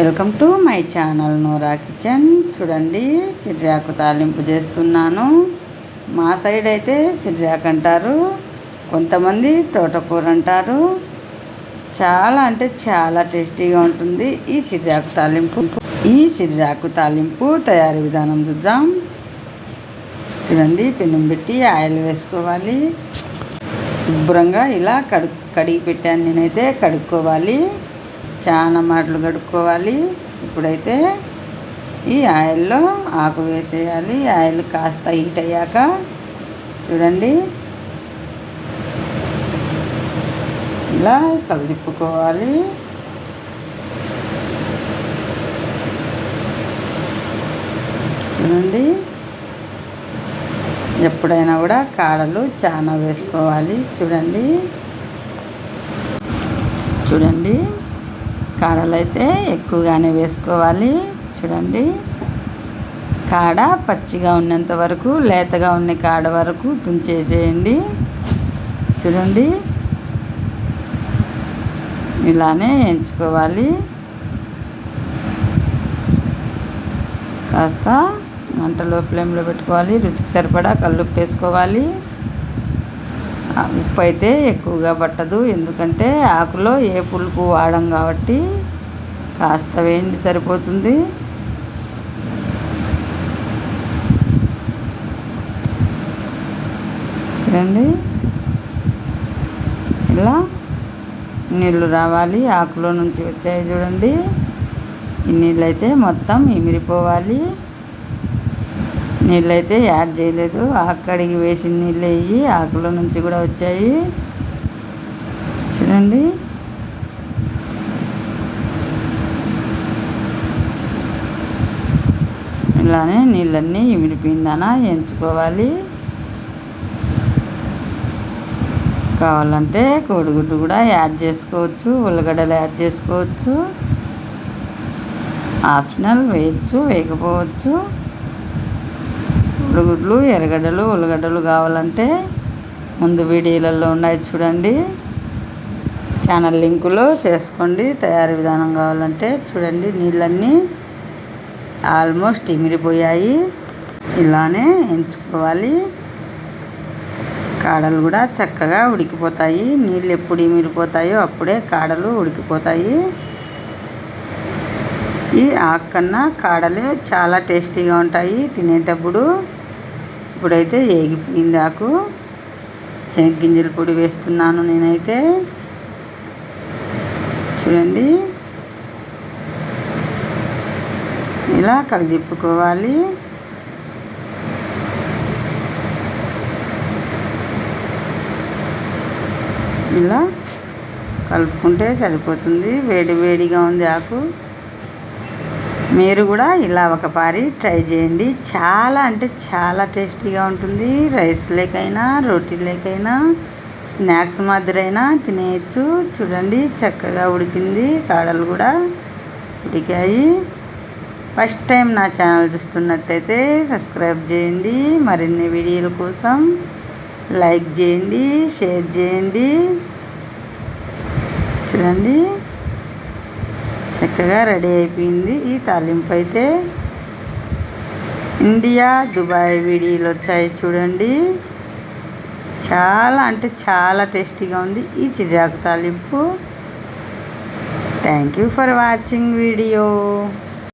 Welcome to my channel Nora kitchen. చూడండి సిర్యాకు తాలింపు చేస్తున్నాను. మా సైడ్ అయితే సిర్యాకు అంటారు కొంతమంది తోటకూర అంటారు. చాలా అంటే చాలా టేస్టీగా ఉంటుంది ఈ సిర్యాకు తాలింపు. ఈ సిర్యాకు తాలింపు తయారీ విధానం చూద్దాం. చూడండి పెనం పెట్టి ఆయిల్ వేసుకోవాలి. శుభ్రంగా ఇలా కడు కడిగి పెట్టాను నేనైతే కడుక్కోవాలి. చాలా మాటలు కడుక్కోవాలి ఇప్పుడైతే ఈ ఆయిల్లో ఆకు వేసేయాలి. ఆయిల్ కాస్త హీట్ అయ్యాక చూడండి. ఇలా కలిదిప్పుకోవాలి చూడండి. ఎప్పుడైనా కూడా కాడలు చాలా వేసుకోవాలి. చూడండి. చూడండి. కాడలు అయితే ఎక్కువగానే వేసుకోవాలి. చూడండి. కాడ పచ్చిగా ఉన్నంత వరకు లేతగా ఉన్న కాడ వరకు తుంచేసేయండి. చూడండి. ఇలానే ఎంచుకోవాలి. కాస్త మంటలో ఫ్లేమ్లో పెట్టుకోవాలి. రుచికి సరిపడా కల్లుప్పు వేసుకోవాలి. ఉప్పు అయితే ఎక్కువగా పట్టదు. ఎందుకంటే ఆకులో ఏ పులుపు వాడం కాబట్టి కాస్త వేయండి సరిపోతుంది. చూడండి. ఇలా నీళ్ళు రావాలి. ఆకులో నుంచి వచ్చాయి చూడండి. ఈ నీళ్ళు అయితే మొత్తం ఇమిరిపోవాలి నీళ్ళైతే యాడ్ చేయలేదు. అక్కడికి వేసిన నీళ్ళు వేయి ఆకుల నుంచి కూడా వచ్చాయి. చూడండి. ఇలానే నీళ్ళన్నీ ఇమిడిపోయిందన ఎంచుకోవాలి. కావాలంటే కోడిగుడ్డు కూడా యాడ్ చేసుకోవచ్చు ఉల్లగడ్డలు యాడ్ చేసుకోవచ్చు. ఆప్షనల్ వేయచ్చు వేయకపోవచ్చు. గుడ్లు ఎర్రగడ్డలు ఉల్లగడ్డలు కావాలంటే ముందు వీడియోలలో ఉన్నాయి చూడండి. ఛానల్ లింకులో చేసుకోండి. తయారీ విధానం కావాలంటే చూడండి. నీళ్ళన్నీ ఆల్మోస్ట్ ఇమిరిపోయాయి ఇలానే ఎంచుకోవాలి. కాడలు కూడా చక్కగా ఉడికిపోతాయి. నీళ్ళు ఎప్పుడు ఇమిరిపోతాయో అప్పుడే కాడలు ఉడికిపోతాయి. ఈ ఆకు కన్నా కాడలే చాలా టేస్టీగా ఉంటాయి తినేటప్పుడు. ఇప్పుడైతే ఏగిపోయింది ఆకు. శనగ్గింజల పొడి వేస్తున్నాను నేనైతే. చూడండి. ఇలా కలిదిప్పుకోవాలి ఇలా కలుపుకుంటే సరిపోతుంది. వేడి వేడిగా ఉంది ఆకు. మీరు కూడా ఇలా ఒకసారి ట్రై చేయండి. చాలా అంటే చాలా టేస్టీగా ఉంటుంది. రైస్ లేకైనా రోటీ లేకైనా స్నాక్స్ మాదిరైనా తినేయచ్చు. చూడండి చక్కగా ఉడికింది. కాడలు కూడా ఉడికాయి. ఫస్ట్ టైం నా ఛానల్ చూస్తున్నట్టయితే సబ్స్క్రైబ్ చేయండి. మరిన్ని వీడియోల కోసం లైక్ చేయండి షేర్ చేయండి. చూడండి. చక్కగా రెడీ అయిపోయింది. ఈ తాలింపు అయితే ఇండియా దుబాయ్ వీడియోలు వచ్చాయి చూడండి. చాలా అంటే చాలా టేస్టీగా ఉంది ఈ చిరాకు తాలింపు. Thank you for watching video